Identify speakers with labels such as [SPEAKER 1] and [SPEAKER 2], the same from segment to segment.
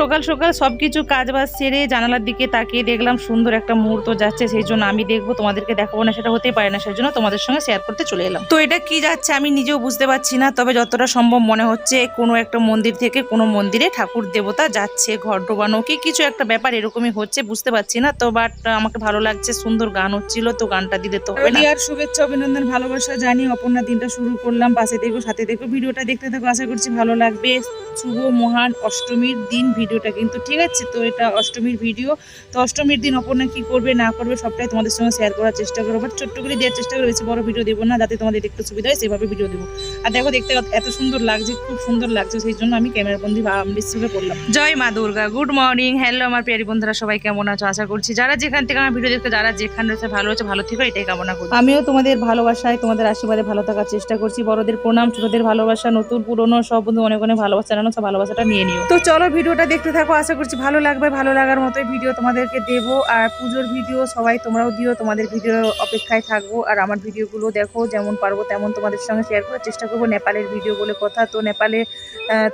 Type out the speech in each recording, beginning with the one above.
[SPEAKER 1] সকাল সকাল সব কিছু কাজ বাজ সেরে জানালার দিকে তাকিয়ে দেখলাম সুন্দর একটা মুহূর্ত যাচ্ছে, সেই জন্য আমি দেখব, তোমাদেরকে দেখাবো না, সেটা হতেই পারে না, সেই জন্য তোমাদের সঙ্গে শেয়ার করতে চলে এলাম। তো এটা কি যাচ্ছে আমি নিজেও বুঝতে পারছি না, তবে যতটা সম্ভব মনে হচ্ছে কোনো একটা মন্দির থেকে কোনো মন্দিরে ঠাকুর দেবতা যাচ্ছে, ঘর ডোবানো, কি কিছু একটা ব্যাপার এরকমই হচ্ছে, বুঝতে পারছি না, তো বাট আমাকে ভালো লাগছে, সুন্দর গান হচ্ছিল, তো গানটা দিতে তো
[SPEAKER 2] আর শুভেচ্ছা, অভিনন্দন, ভালোবাসা জানি অপর্ণা দিনটা শুরু করলাম, পাশে দেখো, সাথে দেখো, ভিডিওটা দেখতে থাকো, আশা করছি ভালো লাগবে। শুভ, মহান অষ্টমীর দিন ভিডিওটা কিন্তু ঠিক আছে তো এটা অষ্টমীর ভিডিও। তো অষ্টমীর দিন অপর্ণা কি করবে না করবে সবটাই তোমাদের সঙ্গে শেয়ার করার চেষ্টা করব। বাট ছোট্ট করে দেওয়ার চেষ্টা করব বেশি বড় ভিডিও দেবো না যাতে তোমাদের একটু সুবিধা হয় সেভাবে ভিডিও দেবো। আর দেখো দেখতে এত সুন্দর লাগছে খুব সুন্দর লাগছে সেই জন্য আমি ক্যামেরা বন্দি হিসেবে করলাম।
[SPEAKER 1] জয় মা দুর্গা গুড মর্নিং হ্যালো আমার প্রিয় বন্ধুরা সবাই কেমন আছো? আশা করছি যারা যেখান থেকে আমার ভিডিও দেখতে যারা যেখানে রয়েছে ভালো রয়েছে ভালো থেকো এটাই কামনা করি।
[SPEAKER 2] আমিও তোমাদের ভালোবাসায় তোমাদের আশীর্বাদে ভালো থাকার চেষ্টা করছি। বড়দের প্রণাম ছোটদের ভালোবাসা নতুন পুরনো সব বন্ধু অনেক অনেক ভালোবাসা জানো সব ভালোবাসাটা নিয়ে নিও। তো চলো ভিডিওটা দেখতে থাকো আশা করছি ভালো লাগবে ভালো লাগার মতোই ভিডিও তোমাদেরকে দেবো। আর পুজোর ভিডিও সবাই তোমরাও দিও তোমাদের ভিডিও অপেক্ষায় থাকব। আর আমার ভিডিওগুলো দেখো যেমন পারব তেমন তোমাদের সঙ্গে শেয়ার করার চেষ্টা করব। নেপালের ভিডিও বলে কথা তো নেপালে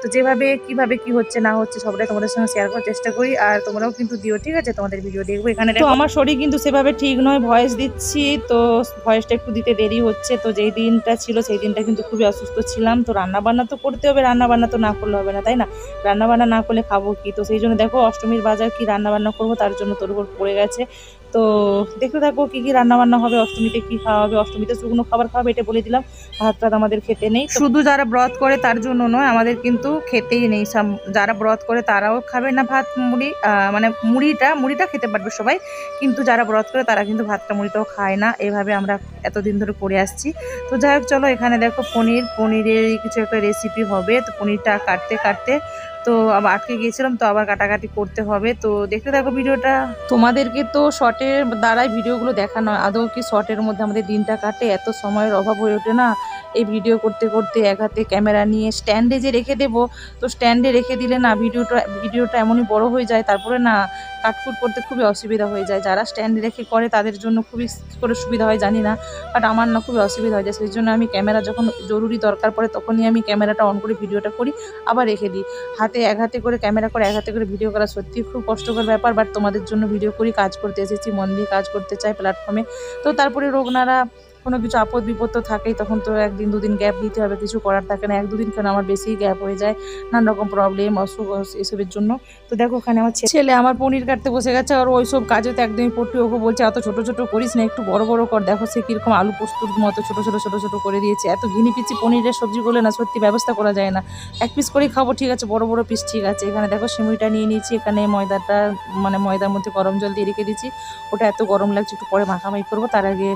[SPEAKER 2] তো যেভাবে কীভাবে কি হচ্ছে না হচ্ছে সবটাই তোমাদের সঙ্গে শেয়ার করার চেষ্টা করি। আর তোমরাও কিন্তু দিও ঠিক আছে? তোমাদের ভিডিও দেখব এখানে
[SPEAKER 1] তো
[SPEAKER 2] দেখো।
[SPEAKER 1] আমার শরীর কিন্তু সেভাবে ঠিক নয় ভয়েস দিচ্ছি তো ভয়েসটা একটু দিতে দেরি হচ্ছে। তো যেই দিনটা ছিল সেই দিনটা কিন্তু খুবই অসুস্থ ছিলাম। তো রান্নাবান্না তো করতে হবে রান্নাবান্না তো না করলে হবে না তাই না? রান্নাবান্না না করলে খাব কি? তো সেই জন্য দেখো অষ্টমীর বাজার কি রান্না বান্না করব, তার জন্য তোর উপর পড়ে গেছে। তো দেখতে থাকো কি কি রান্না বান্না হবে অষ্টমীতে কি খাওয়া হবে অষ্টমীতে শুকনো খাবার খাওয়াবে এটা বলে দিলাম। ভাত টাত আমাদের খেতে নেই। শুধু যারা ব্রত করে তার জন্য নয় আমাদের কিন্তু খেতেই নেই। সাম- যারা ব্রত করে তারাও খাবে না ভাত মুড়ি মানে মুড়িটা মুড়িটা খেতে পারবে সবাই। কিন্তু যারা ব্রত করে তারা কিন্তু ভাতটা মুড়িটাও খায় না। এভাবে আমরা এতদিন ধরে করে আসছি। তো যাই হোক চলো এখানে দেখো পনির। পনিরের কিছু একটা রেসিপি হবে। তো পনিরটা কাটতে কাটতে তো আবার আটকে গিয়েছিলাম তো আবার কাটাকাটি করতে হবে। তো দেখতে থাকো ভিডিওটা। তোমাদেরকে তো শর্টের দ্বারাই ভিডিওগুলো দেখানো। আদৌ কি শর্টের মধ্যে আমাদের দিনটা কাটে? এত সময়ের অভাব হয়ে ওঠে না? এই ভিডিও করতে করতে এক হাতে ক্যামেরা নিয়ে স্ট্যান্ডে যে রেখে দেবো, তো স্ট্যান্ডে রেখে দিলে না ভিডিওটা ভিডিওটা এমনই বড় হয়ে যায়, তারপরে না কাটকুট করতে খুবই অসুবিধা হয়ে যায়। যারা স্ট্যান্ডে রেখে করে, তাদের জন্য খুবই করে সুবিধা হয়, জানি না। বাট আমার না খুবই অসুবিধা হয়ে যায়। সেই জন্য আমি ক্যামেরা যখন জরুরি দরকার পড়ে, তখনই আমি ক্যামেরাটা অন করে ভিডিওটা করি, আবার রেখে দিই। হাতে এক হাতে করে ক্যামেরা করে, এক হাতে করে ভিডিও করা সত্যি খুব কষ্টকর ব্যাপার বাট তোমাদের জন্য ভিডিও করি, কাজ করতে এসেছি। মন দিয়ে কাজ করতে চায় প্ল্যাটফর্মে তো তারপরে রোগনারা কোনো কিছু আপদ বিপদ তো থাকেই, তখন তো একদিন দুদিন গ্যাপ দিতে হবে, কিছু করার থাকে না। এক দুদিন কেন আমার বেশি গ্যাপ হয়ে যায় নানা রকম প্রবলেম অসুখ অস- এসবের জন্য। তো দেখো ওখানে আমার ছেলে আমার পনির কাটতে বসে গেছে, আর ওই সব কাজে তো একদমই পট্টি ওকে বলছে, এত ছোট ছোট করিস না, একটু বড় বড় কর। দেখো সে কীরকম আলু পোস্তুর মতো ছোট ছোট ছোট ছোট করে দিয়েছে। এত ঘিনি পিচি পনিরের সবজি করলে না সত্যি ব্যবস্থা করা যায় না। এক পিস করেই খাব, ঠিক আছে, বড় বড় পিস ঠিক আছে। এখানে দেখো সিমুইটা নিয়ে নিয়েছি, এখানে ময়দাটা মানে ময়দার মধ্যে গরম জল দিয়ে রেখে দিয়েছি। ওটা এত গরম লাগছে, একটু পরে মাখামাখি করব। তার আগে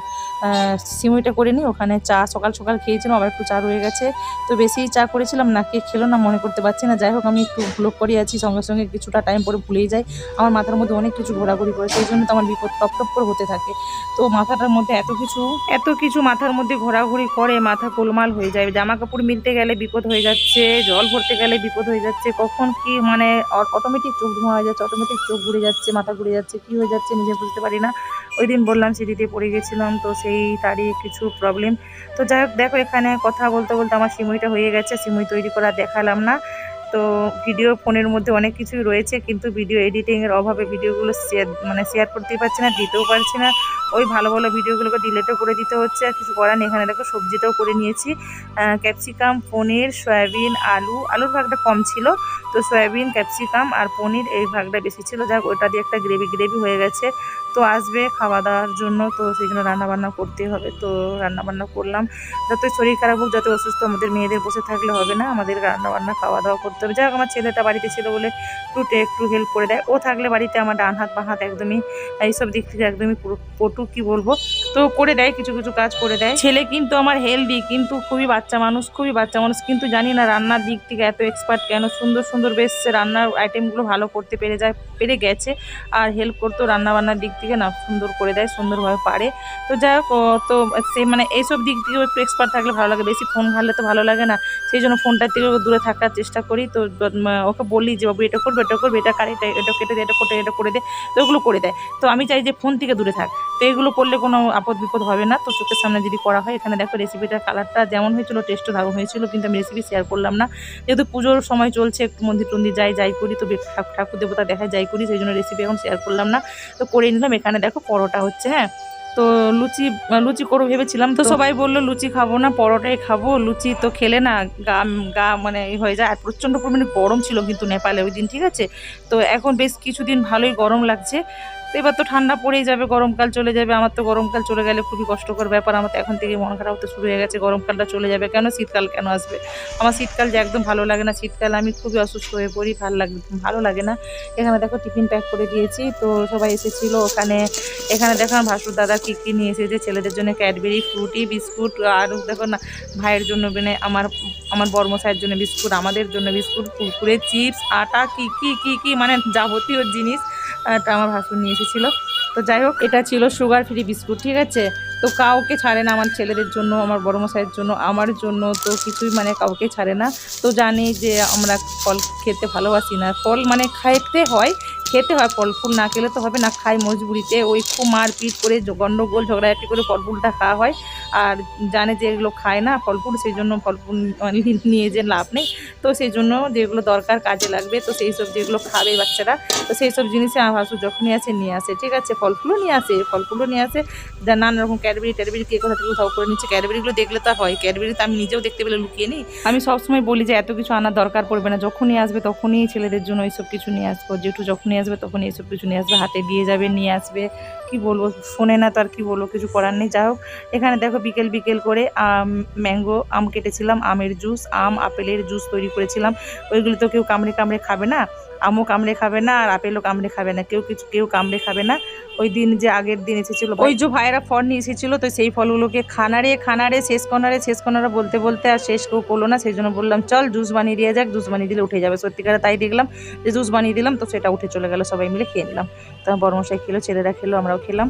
[SPEAKER 1] সিমুইটা করে নিই, ওখানে চা সকাল সকাল খেয়েছিলাম, আবার একটু চা রয়ে গেছে। তো বেশি চা করেছিলাম, না কে খেলো না, মনে করতে পারছি না। যাই হোক, আমি একটু ব্লক করে আছি, সঙ্গে সঙ্গে কিছুটা টাইম পরে ভুলেই যাই। আমার মাথার মধ্যে অনেক কিছু ঘোরাঘুরি করে, সেই জন্য তো আমার বিপদ টপ টপ করে হতে থাকে। তো মাথাটার মধ্যে এত কিছু এত কিছু মাথার মধ্যে ঘোরাঘুরি করে, মাথা গোলমাল হয়ে যায়। জামা কাপড় মিলতে গেলে বিপদ হয়ে যাচ্ছে, জল ভরতে গেলে বিপদ হয়ে যাচ্ছে। কখন কি মানে অটোমেটিক চোখ ধোঁয়া হয়ে যাচ্ছে অটোমেটিক চোখ ঘুরে যাচ্ছে, মাথা ঘুরে যাচ্ছে, কি হয়ে যাচ্ছে নিজে বুঝতে পারি না। ওই দিন বললাম সিঁড়িতে পড়ে গেছিলাম, তো সেই তারই কিছু প্রবলেম তো যাই হোক, দেখো এখানে কথা বলতে বলতে আমার সিমুইটা হয়ে গেছে। সিমুই তৈরি করা দেখালাম না। তো ভিডিও ফোনের মধ্যে অনেক কিছুই রয়েছে, কিন্তু ভিডিও এডিটিংয়ের অভাবে ভিডিওগুলো শেয়ার মানে শেয়ার করতেই পারছি না, দিতেও পারছি না। ওই ভালো ভালো ভিডিওগুলোকে ডিলেটও করে দিতে হচ্ছে, আর কিছু করার এখানে দেখো সবজিটাও করে নিয়েছি। ক্যাপসিকাম পনির সয়াবিন আলু, আলুর ভাগটা কম ছিল, তো সয়াবিন ক্যাপসিকাম আর পনির এই ভাগটা বেশি ছিল। যাক, ওটা দিয়ে একটা গ্রেভি গ্রেভি হয়ে গেছে। তো আসবে খাওয়া দাওয়ার জন্য, তো সেই জন্য রান্নাবান্না করতে হবে। তো রান্নাবান্না করলাম। যতই শরীর খারাপ হোক যত অসুস্থ, আমাদের মেয়েদের বসে থাকলে হবে না। আমাদের রান্নাবান্না, খাওয়া দাওয়া করতে হবে যাই হোক, আমার ছেলেটা বাড়িতে ছিল বলে টুটে একটু হেল্প করে দেয়। ও থাকলে বাড়িতে আমার ডান হাত, বা হাত একদমই এইসব দিক থেকে একদমই পটু, কি বলব? তো করে দেয়, কিছু কিছু কাজ করে দেয়। ছেলে কিন্তু আমার হেলদি কিন্তু খুবই বাচ্চা মানুষ, খুবই বাচ্চা মানুষ। কিন্তু জানি না রান্নার দিক থেকে এত এক্সপার্ট কেন? সুন্দর সুন্দর বেশ রান্নার আইটেমগুলো ভালো করতে পেরে যায়, পেরে গেছে। আর হেল্প করতো রান্না বান্নার দিক থেকে না, সুন্দর করে দেয়, সুন্দরভাবে পারে। তো যাই হোক তো সে মানে এইসব দিক থেকেও একটু এক্সপার্ট থাকলে ভালো লাগে। বেশি ফোন ঘাটলে তো ভালো লাগে না। সেই জন্য ফোনটার থেকে দূরে থাকার চেষ্টা করি। তো ওকে বলি যে, বাবু, এটা করবে এটা করবে, এটা কাটে, এটা এটা কেটে দে, এটা কোটে, এটা করে দে। তো ওগুলো করে দেয়। তো আমি চাই যে, ফোন থেকে দূরে থাক। তো এগুলো করলে কোনো আপদ বিপদ হবে না। তো চোখের সামনে যদি করা হয়, এখানে দেখো রেসিপিটার কালারটা যেমন হয়েছিল টেস্টও দারুণ হয়েছিল। কিন্তু আমি রেসিপি শেয়ার করলাম না। যেহেতু পুজোর সময় চলছে, একটু মন্দির টন্দির যাই যাই করি, তো ঠাকুর দেবতা দেখায়, যাই করি, সেই জন্য রেসিপি এখন শেয়ার করলাম না। তো করে নিলাম। এখানে দেখো পরোটা হচ্ছে হ্যাঁ? তো লুচি লুচি করব ভেবেছিলাম। তো সবাই বলল লুচি খাব না পরোটাই খাব। লুচি তো খেলে না গা গা মানে হয়ে যায়। আর প্রচণ্ড পরিমাণে গরম ছিল কিন্তু নেপালে ওই দিন ঠিক আছে? তো এখন বেশ কিছুদিন ভালোই গরম লাগছে। তো এবার তো ঠান্ডা পড়েই যাবে, গরমকাল চলে যাবে। আমার তো গরমকাল চলে গেলে খুবই কষ্টকর ব্যাপার। আমার তো এখন থেকে মন খারাপ তো শুরু হয়ে গেছে। গরমকালটা চলে যাবে কেন? শীতকাল কেন আসবে? আমার শীতকাল যে একদম ভালো লাগে না, শীতকাল আমি খুবই অসুস্থ হয়ে পড়ি, ভালো লাগে ভালো লাগে না। এখানে দেখো টিফিন প্যাক করে দিয়েছি। তো সবাই এসেছিল ওখানে। এখানে দেখো আমার ভাসুর দাদা কী কী নিয়ে এসেছে? ছেলেদের জন্য ক্যাডবেরি, ফ্রুটি, বিস্কুট আর দেখো না, ভাইয়ের জন্য মানে আমার আমার বর্মশাইয়ের জন্য বিস্কুট, আমাদের জন্য বিস্কুট, কুরকুরে, চিপস, আটা, কি কি কি কি মানে যাবতীয় জিনিস। এটা আমার ভাসুর নিয়ে এসেছিল। তো যাই হোক, এটা ছিল সুগার ফ্রি বিস্কুট ঠিক আছে? তো কাউকে ছাড়ে না আমার ছেলেদের জন্য, আমার বড় মশাইয়ের জন্য, আমার জন্য তো কিছুই মানে কাউকে ছাড়ে না। তো জানি যে আমরা ফল খেতে ভালোবাসি না। ফল মানে খাইতে হয় খেতে হয় ফল ফুল না খেলে তো হবে না, খাই মজবুরিতে। ওই খুব মারপিট করে গন্ডগোল, ঝগড়াঝাটি করে ফল ফুলটা খাওয়া হয়। আর জানে যে এগুলো খায় না ফল ফুল সেই জন্য ফল ফুল নিয়ে যে লাভ নেই। তো সেই জন্য যেগুলো দরকার কাজে লাগবে, তো সেই সব যেগুলো খাবে বাচ্চারা, তো সেই সব জিনিসে আমার ভাসু যখনই আসে নিয়ে আসে। ঠিক আছে ফল ফুলও নিয়ে আসে ফল ফুলও নিয়ে আসে। নানা রকম ক্যাডবেরি ট্যাডবেরি কে কোথা থেকে কোথাও করে নিচ্ছে, ক্যাডবেরিগুলো দেখলে তো হয়, ক্যাডবেরি তো আমি নিজেও দেখতে পেলে লুকিয়ে নিই। আমি সবসময় বলি যে এত কিছু আনার দরকার পড়বে না, যখনই আসবে তখনই ছেলেদের জন্য এইসব কিছু নিয়ে আসব যেটু যখনই আসবে, তখন এইসব কিছু নিয়ে আসবে, হাতে দিয়ে যাবে, নিয়ে আসবে। কি বলব, শোনে না তো আর কী বলব, কিছু করার নেই। যাই হোক, এখানে দেখো বিকেল বিকেল করে আম, ম্যাঙ্গো, আম কেটেছিলাম, আমের জুস, আম, আপেলের জুস তৈরি করেছিলাম। ওইগুলো তো কেউ কামড়ে কামড়ে খাবে না। আমও কামড়ে খাবে না আর আপেলও কামড়ে খাবে না, কেউ কিছু কেউ কামড়ে খাবে না। ওই দিন যে আগের দিন এসেছিল, ওই যে ভাইয়েরা ফল নিয়ে এসেছিল, তো সেই ফলগুলোকে খানারে খানারে, শেষ কর্নারে শেষ কর্নারে বলতে বলতে আর শেষ কেউ করল না, সেই জন্য বললাম, চল জুস বানিয়ে দিয়ে যাক, জুস বানিয়ে দিলে উঠে যাবে। সত্যিকারে তাই দেখলাম যে জুস বানিয়ে দিলাম, তো সেটা উঠে চলে গেল, সবাই মিলে খেয়ে নিলাম। তো বড়মশাই খেলো, ছেলেরা খেলো, আমরাও খেলাম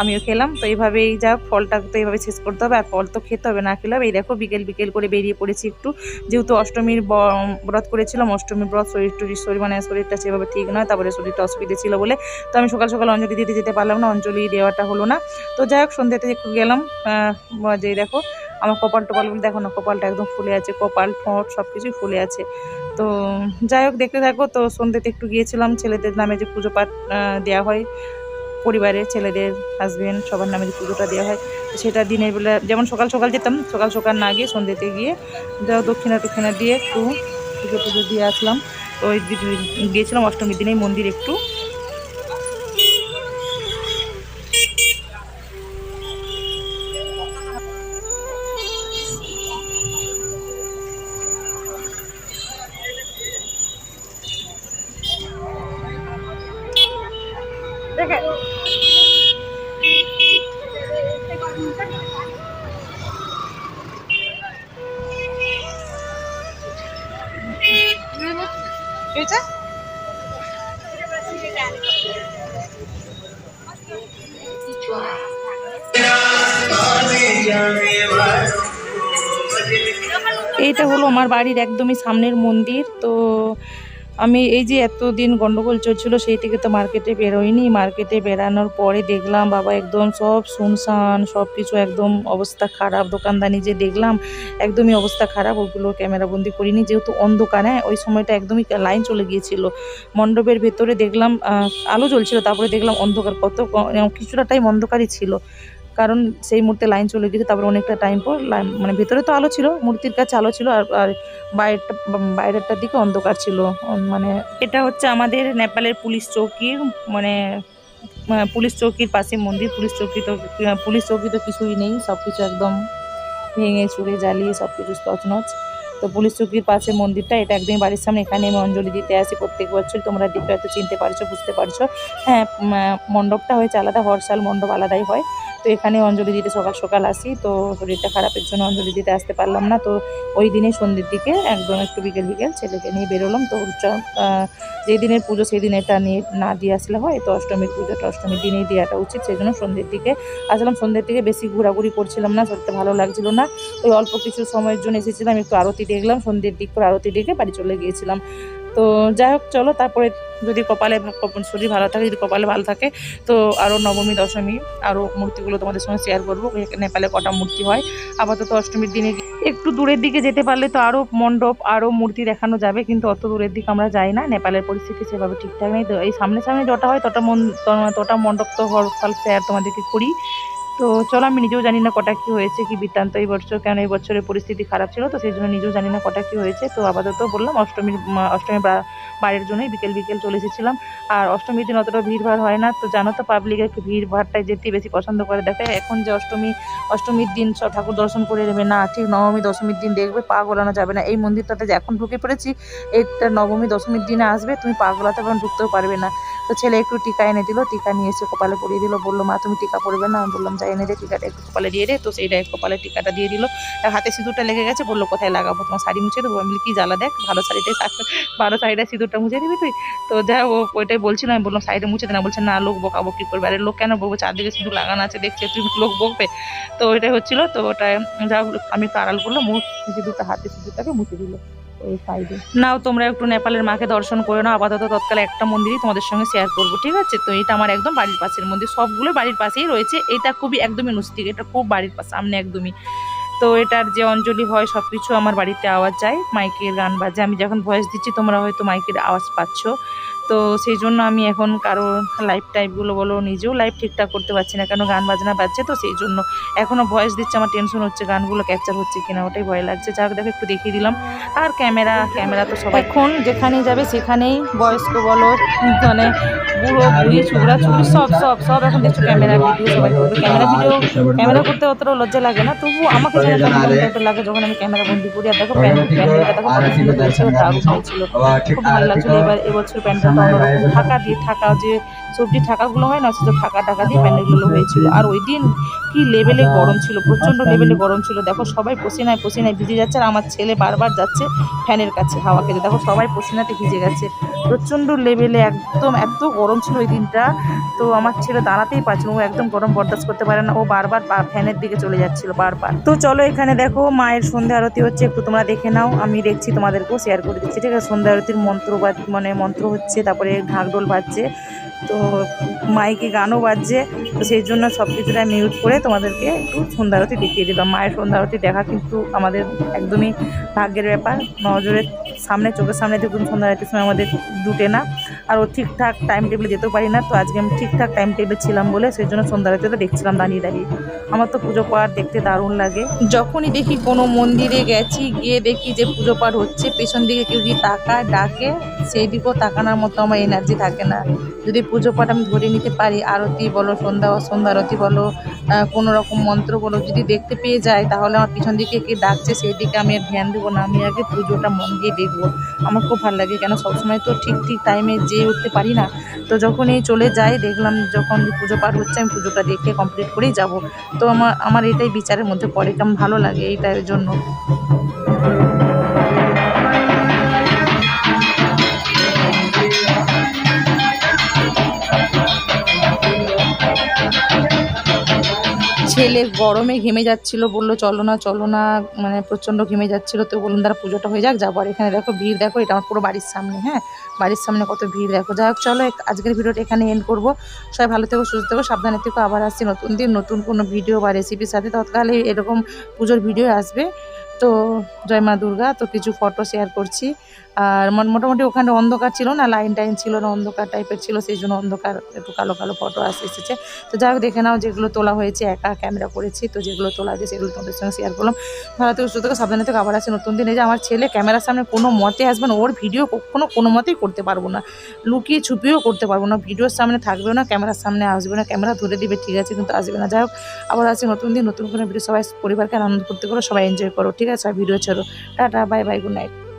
[SPEAKER 1] আমিও খেলাম। তো এইভাবেই যা ফলটা তো এইভাবে শেষ করতে হবে, আর ফল তো খেতে হবে, না খেলে হবে। এই দেখো, বিকেল বিকেল করে বেরিয়ে পড়েছি একটু। যেহেতু অষ্টমীর ব্রত করেছিলাম, অষ্টমীর ব্রত, শরীর টরীর শরীর মানে শরীরটা সেভাবে ঠিক নয়, তারপরে শরীরটা অসুবিধে ছিল বলে। তো আমি সকাল সকাল অঞ্জলি দিতে যেতে পারলাম না, অঞ্জলি দেওয়াটা হলো না। তো যাই হোক, সন্ধ্যেতে একটু গেলাম যে দেখো, আমার কপাল টপালগুলো দেখো না, কপালটা একদম ফুলে আছে, কপাল ঠোঁট সব কিছুই ফুলে আছে। তো যাই হোক, দেখতে থাকো। তো সন্ধ্যেতে একটু গিয়েছিলাম, ছেলেদের নামে যে পুজো পাঠ দেওয়া হয় পরিবারে ছেলেদের হাজবেন্ড সবার নামে যে পুজোটা দেওয়া হয়, সেটা দিনের বেলা, যেমন সকাল সকাল যেতাম, সকাল সকাল না গিয়ে সন্ধ্যেতে গিয়ে দক্ষিণা টক্ষিণা দিয়ে একটু পুজো পুজো দিয়ে আসলাম। ওই গিয়েছিলাম অষ্টমীর দিনেই মন্দির একটু। এইটা হলো আমার বাড়ির একদমই সামনের মন্দির তো আমি এই যে এতদিন গন্ডগোল চলছিল, সেই থেকে তো মার্কেটে বেরোইনি। মার্কেটে বেরানোর পরে দেখলাম, বাবা একদম সব শুনশান সব কিছু একদম অবস্থা খারাপ। দোকানদানি যে দেখলাম, একদমই অবস্থা খারাপ। ওগুলো ক্যামেরা বন্দি করিনি, যেহেতু অন্ধকার হ্যাঁ ওই সময়টা একদমই লাইন চলে গিয়েছিল। মণ্ডপের ভেতরে দেখলাম আলো জ্বলছিল, তারপরে দেখলাম অন্ধকার, কত কিছুটা টাইম অন্ধকারই ছিল। কারণ সেই মুহূর্তে লাইন চলে গিয়েছে, তারপরে অনেকটা টাইম পর লাইন- মানে ভেতরে তো আলো ছিল, মূর্তির কাছে আলো ছিল, আর আর বাইরেটা, বাইরেরটার দিকে অন্ধকার ছিল মানে এটা হচ্ছে আমাদের নেপালের পুলিশ চৌকির মানে পুলিশ চৌকির পাশে মন্দির, পুলিশ চৌকি তো পুলিশ চৌকি তো কিছুই নেই সব কিছু একদম ভেঙে চুরে জ্বালিয়ে সব কিছু তছনছ তো পুলিশ চৌকির পাশে মন্দিরটা, এটা একদম বাড়ির সামনে, এখানে আমি অঞ্জলি দিতে আসি প্রত্যেক বছর, তোমরা দেখে হয়তো চিনতে পারছ, বুঝতে পারছ। হ্যাঁ মণ্ডপটা হয়েছে আলাদা হরসাল মণ্ডপ আলাদাই হয়। তো এখানে অঞ্জলি দিতে সকাল সকাল আসি, তো শরীরটা খারাপের জন্য অঞ্জলি দিতে আসতে পারলাম না। তো ওই দিনে সন্ধ্যের দিকে একদম একটু বিকেল বিকেল ছেলেকে নিয়ে বেরোলাম। তো যেই দিনের পুজো সেই দিন এটা নিয়ে না দিয়ে আসলে হয়, তো অষ্টমীর পুজোটা অষ্টমীর দিনেই দেওয়াটা উচিত, সেই জন্য সন্ধ্যের দিকে আসলাম। সন্ধ্যের দিকে বেশি ঘোরাঘুরি করছিলাম না, শরীরটা ভালো লাগছিল না। ওই অল্প কিছু সময়ের জন্য এসেছিলাম, একটু আরতি দেখলাম, সন্ধ্যের দিক করে আরতি দেখে বাড়ি চলে গিয়েছিলাম। তো যাই হোক, চলো, তারপরে যদি কপালে শরীর ভালো থাকে, যদি কপালে ভালো থাকে, তো আরও নবমী, দশমী আরও মূর্তিগুলো তোমাদের সঙ্গে শেয়ার করব। নেপালে কটা মূর্তি হয়। আপাতত অষ্টমীর দিনে একটু দূরের দিকে যেতে পারলে তো আরও মণ্ডপ আরও মূর্তি দেখানো যাবে, কিন্তু অত দূরের দিকে আমরা যাই না। নেপালের পরিস্থিতি সেভাবে ঠিকঠাক নেই। তো এই সামনে সামনে যটা হয়, তটা মন তটা মণ্ডপ তো হর সাল শেয়ার তোমাদেরকে করি। তো চলো আমি নিজেও জানি না কটা কি হয়েছে কি বৃত্তান্ত এই বছর কেন এই বছরের পরিস্থিতি খারাপ ছিল তো সেই জন্য নিজেও জানি না কটা কি হয়েছে তো আপাতত বললাম অষ্টমীর উম, বাড়ির জন্যই বিকেল বিকেল চলে এসেছিলাম। আর অষ্টমীর দিন অতটা ভিড় ভাড় হয় না। তো জানো তো পাবলিক একটু ভিড় ভাড়টাই যেতে বেশি পছন্দ করে। দেখে এখন যে অষ্টমী, অষ্টমীর দিন সব ঠাকুর দর্শন করে নেবে। না, ঠিক নবমী, দশমীর দিন দেখবে পা গোলানো যাবে না। এই মন্দিরটাতে যে এখন ঢুকে পড়েছি, এটা নবমী, দশমীর দিনে আসবে। তুমি পা গোলাতে কারণ ঢুকতেও পারবে না। তো ছেলে একটু টিকা এনে দিল, টিকা নিয়ে এসে কপালে পরিয়ে দিল। বলল, মা, তুমি টিকা পড়বে না? আমি বললাম, যাই এনে দে, টিকাটা একটু কপালে দিয়ে দে। তো সেইটা কপালে টিকাটা দিয়ে দিল। আর হাতে সিঁদুরটা লেগে গেছে। বলল, কোথায় লাগাবো? তোমার শাড়ি মুছে দেবো? আমি কি জ্বালা দেখ, ভালো শাড়িটাই ভালো শাড়িটা সিঁদুরটা মুছে দিবি তুই? তো যাই হোক, ওইটাই বলছিল আমি বললাম সাইডে মুছে দে না। বলছে না লোক বকাবকি করবে। আরে লোক কেন বলব চারদিকে সিঁদুর লাগানো আছে দেখছে তুমি লোক বকবে? তো ওইটাই হচ্ছিল তো ওটা যা আমি একটু আড়াল করলাম সিঁদুরটা হাতে সিঁদুরটাকে মুছে দিল ওই সাইডে। নাও তোমরা একটু নেপালের মাকে দর্শন করে নাও আপাতত তৎকালে একটা মন্দিরই তোমাদের সঙ্গে শেয়ার করব ঠিক আছে? তো এটা আমার একদম বাড়ির পাশের মন্দির সবগুলো বাড়ির পাশেই রয়েছে। এটা খুবই একদমই নস্তিক এটা খুব বাড়ির পাশে সামনে একদমই। তো এটার যে অঞ্জলি হয় সব কিছু আমার বাড়িতে আওয়াজ যায়, মাইকের গান বাজে। আমি যখন ভয়েস দিচ্ছি, তোমরা হয়তো মাইকের আওয়াজ পাচ্ছ। তো সেই জন্য আমি এখন কারও লাইভ টাইপগুলো বলো নিজেও লাইভ ঠিকঠাক করতে পারছি না। কেন গান বাজনা বাজছে তো সেই জন্য। এখনও ভয়েস দিচ্ছে আমার টেনশন হচ্ছে গানগুলো ক্যাপচার হচ্ছে কিনা ওটাই ভয় লাগছে। যাক দেখো একটু দেখিয়ে দিলাম। আর ক্যামেরা ক্যামেরা তো সবাই এখন যেখানে যাবে সেখানেই বয়স্ক বলো মানে বুড়ো বুড়ি চুড়া চুড়ি সব সব সব এখন দেখছ ক্যামেরা ভিডিও সবাই করবে। ক্যামেরা ভিডিও ক্যামেরা করতে অতটা লজ্জা লাগে না তবু আমাকে লাগে যখন আমি ক্যামেরা বন্দি করি। আর দেখো প্যান্ডেল প্যান্ডেলটা দেখো দারুণ হয়েছিল খুব ভালো লাগছিল এবার এবছর প্যান্ডেলটা অন্যরকম ঢাকা দিয়ে ঢাকা যে সবজি ঢাকাগুলো হয় না সেটা ঢাকা ঢাকা দিয়ে প্যান্ডেলগুলো হয়েছিল। আর ওই দিন কি লেভেলে গরম ছিল প্রচণ্ড লেভেলে গরম ছিল। দেখো সবাই পসিনায় পসিনায় ভিজে যাচ্ছে আর আমার ছেলে বারবার যাচ্ছে ফ্যানের কাছে হাওয়া খেতে। দেখো সবাই পসিনাতে ভিজে গেছে। প্রচণ্ড লেভেলে একদম এত গরম ছিল ওই দিনটা। তো আমার ছেলে দাঁড়াতেই পারছিল না, ও একদম গরম বরদাস্ত করতে পারে না। ও বারবার ফ্যানের দিকে চলে যাচ্ছিল বারবার। তো চলো এখানে দেখো মায়ের সন্ধ্যা আরতি হচ্ছে একটু তোমরা দেখে নাও। আমি দেখছি তোমাদেরকেও শেয়ার করে দিচ্ছি। ঠিক আছে সন্ধ্যা আরতির মন্ত্র মানে মন্ত্র হচ্ছে তারপরে ঢাকঢোল বাজছে। তো মাইকে গানও বাজছে, তো সেই জন্য সব কিছুটা মিউট করে তোমাদেরকে একটু সন্ধ্যা আরতি দেখিয়ে দিলাম। মায়ের সন্ধ্যা আরতি দেখা কিন্তু আমাদের একদমই ভাগ্যের ব্যাপার। নজরের সামনে, চোখের সামনে দেখুন সন্ধ্যা আরতির সময় আমাদের দুটে না আর ও ঠিকঠাক টাইম টেবিলে যেতেও পারি না, তো আজকে আমি ঠিকঠাক টাইম টেবিলে ছিলাম বলে সেই জন্য সন্ধ্যা আরতিটা দেখছিলাম দাঁড়িয়ে দাঁড়িয়ে। আমার তো পুজো পাঠ দেখতে দারুণ লাগে। যখনই দেখি কোনো মন্দিরে গেছি, গিয়ে দেখি যে পুজো পাঠ হচ্ছে, পেছন দিকে কেউ যদি তাকায়, ডাকে, সেই দিকেও তাকানোর মতো আমার এনার্জি থাকে না। যদি পুজো পাঠ আমি ধরে নিতে পারি, আরতি বলো, সন্ধ্যা সন্ধ্যা আরতি বলো কোনো রকম মন্ত্র বলো, যদি দেখতে পেয়ে যায়, তাহলে আমার পিছন দিকে কে ডাকছে, সেই দিকে আমি আর ধ্যান দেবো না। আমি আগে পুজোটা মন দিয়ে দেখব। আমার খুব ভালো লাগে, কেন সবসময় তো ঠিক ঠিক টাইমে যেয়ে উঠতে পারি না। তো যখন এই চলে যাই, দেখলাম যখন পুজো পাঠ হচ্ছে, আমি পুজোটা দেখে কমপ্লিট করেই যাব। তো আমার আমার এটাই বিচারের মধ্যে পড়ে, কেমন ভালো লাগে এইটার জন্য। ছেলে গরমে ঘেমে যাচ্ছিল, বলল, চলো না চলো না। মানে প্রচণ্ড ঘেমে যাচ্ছিল, তো বললাম তারা পুজোটা হয়ে যাক, যাব। আর এখানে দেখো, ভিড় দেখো, এটা আমার পুরো বাড়ির সামনে হ্যাঁ? বাড়ির সামনে কত ভিড়, দেখো। যাই হোক, চলো আজকের ভিডিওটা এখানে এন্ড করব। সবাই ভালো থেকো, সুস্থ থেকো, সাবধানে থেকো। আবার আসছি নতুন দিন, নতুন কোনো ভিডিও বা রেসিপির সাথে। তৎকালে এরকম পুজোর ভিডিও আসবে। তো জয় মা দুর্গা, তো কিছু ফটো শেয়ার করছি। আর মোটামুটি ওখানে অন্ধকার ছিল না লাইন টাইন ছিল না, অন্ধকার টাইপের ছিল, সেই জন্য অন্ধকার, একটু কালো কালো ফটো আসে এসেছে। তো যাই হোক, দেখে নাও যেগুলো তোলা হয়েছে, একা ক্যামেরা করেছি, তো যেগুলো তোলা হয়েছে সেগুলো তোমাদের সঙ্গে শেয়ার করলাম। ভালো থেকে, সুস্থ সাবধানে থেকে, আবার আছে নতুন দিন। যে আমার ছেলে ক্যামেরার সামনে কোনো মতে আসবে না ওর ভিডিও কখনো কোনো মতেই করতে পারব না। লুকিয়ে ছুপিয়েও করতে পারব না। ভিডিওর সামনে থাকবেও না ক্যামেরার সামনে আসবে না। ক্যামেরা ধরে দিবে, ঠিক আছে, কিন্তু আসবে না। যাই হোক, আবার আছে নতুন দিন, নতুন কোনো ভিডিও সবাই পরিবারকে আনন্দ করতে করো, সবাই এনজয় করো, ঠিক আছে? ভিডিও ছাড়ো। Tata bye bye good night